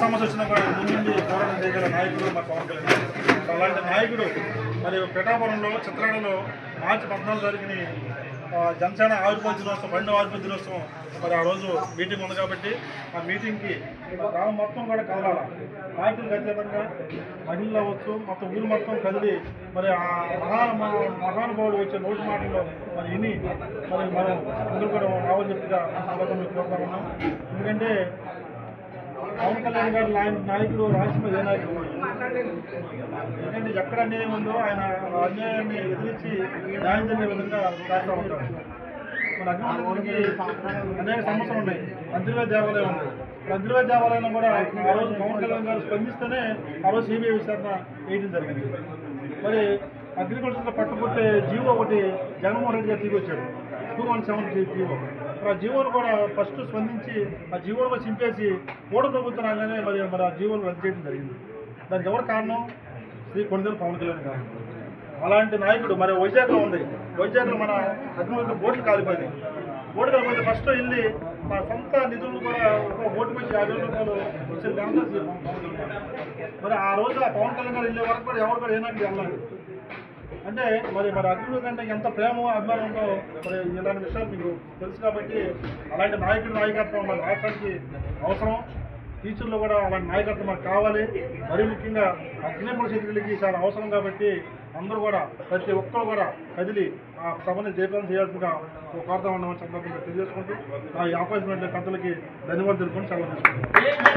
సమస్య వచ్చినా కూడా ముందుండి పోరాటం చేయగల నాయకుడు మా పవన్ కళ్యాణ్ అలాంటి నాయకుడు మరి పిఠాపురంలో చిత్రాలలో మార్చి పద్నాలుగు తారీఖుని జనసేన ఆవిర్భావ దినోత్సవం రెండవ ఆవిర్భావ దినోత్సవం మరి ఆ రోజు మీటింగ్ ఉంది కాబట్టి ఆ మీటింగ్కి గ్రామం మొత్తం కూడా కదలాలి. నాయకులు ఖచ్చితంగా మహిళలు అవ్వచ్చు మొత్తం ఊరు మొత్తం కదిలి మరి ఆ మహా మహానుభావుడు వచ్చే నోటి మాటల్లో మరి విని మరి మనం అందరూ కూడా రావాలని చెప్పిగా సందర్భంగా కోరుతా ఉన్నాం. ఎందుకంటే పవన్ కళ్యాణ్ గారు నాయకుడు రాష్ట్రంలో నాయకుడు. ఎందుకంటే ఎక్కడ అన్యాయం ఉందో ఆయన అన్యాయాన్ని ఎదిరించి న్యాయం జరిగే విధంగా చేస్తూ ఉంటారు మన అగ్నికి అనేక సమస్యలు ఉన్నాయి. మంత్రివే దేవాలయం ఉంది. మంత్రివే దేవాలయం కూడా ఆ రోజు పవన్ కళ్యాణ్ గారు స్పందిస్తేనే ఆ రోజు సిబిఐ విచారణ వేయడం జరిగింది. మరి అగ్రికల్చర్లో పట్టుకుంటే జీవో ఒకటి జగన్మోహన్ రెడ్డి గారు తీసుకొచ్చాడు. Two one seven G O. మరి ఆ జీవోలు కూడా ఫస్ట్ స్పందించి ఆ జీవోలు కూడా చింపేసి మూడు ప్రభుత్వం రాగానే మరి మరి ఆ జీవోలు రద్దు చేయడం జరిగింది. దానికి ఎవరు కారణం? శ్రీ కొణిదెల పవన్ కళ్యాణ్ కారణం అలాంటి నాయకుడు మరి వైజాగ్లో ఉంది. వైజాగ్లో మన అగ్నివల్ల బోట్లు కాలిపోయినాయి. బోటు కాలిపోతే ఫస్ట్ వెళ్ళి మా సొంత నిధులు కూడా ఒక ఓటు మీద యాభై రూపాయలు వచ్చిన మరి ఆ రోజు ఆ పవన్ కళ్యాణ్ గారు వెళ్ళే వరకు కూడా ఎవరు కూడా ఏనాడు వెళ్ళాలి అంటే మరి మరి అర్జునుడు అంటే ఎంత ప్రేమ అభిమానంతో ఉందో మరి ఇలాంటి విషయాలు మీకు తెలుసు కాబట్టి అలాంటి నాయకుడి నాయకత్వం మన రాష్ట్రానికి అవసరం. టీచర్లు కూడా అలాంటి నాయకత్వం మనకు కావాలి. మరీ ముఖ్యంగా అగ్నిపుర పరిస్థితులకి చాలా అవసరం కాబట్టి అందరూ కూడా ప్రతి ఒక్కరు కూడా కదిలి ఆ సభని జయప్రదం చేయాల్సిందిగా కోరుతా ఉన్నామని సందర్భంగా తెలియజేసుకుంటూ ఆ అపాయింట్మెంట్ కథలకి పెద్దలకి ధన్యవాదాలు తెలుపుకొని సెలవు తీసుకుంటాం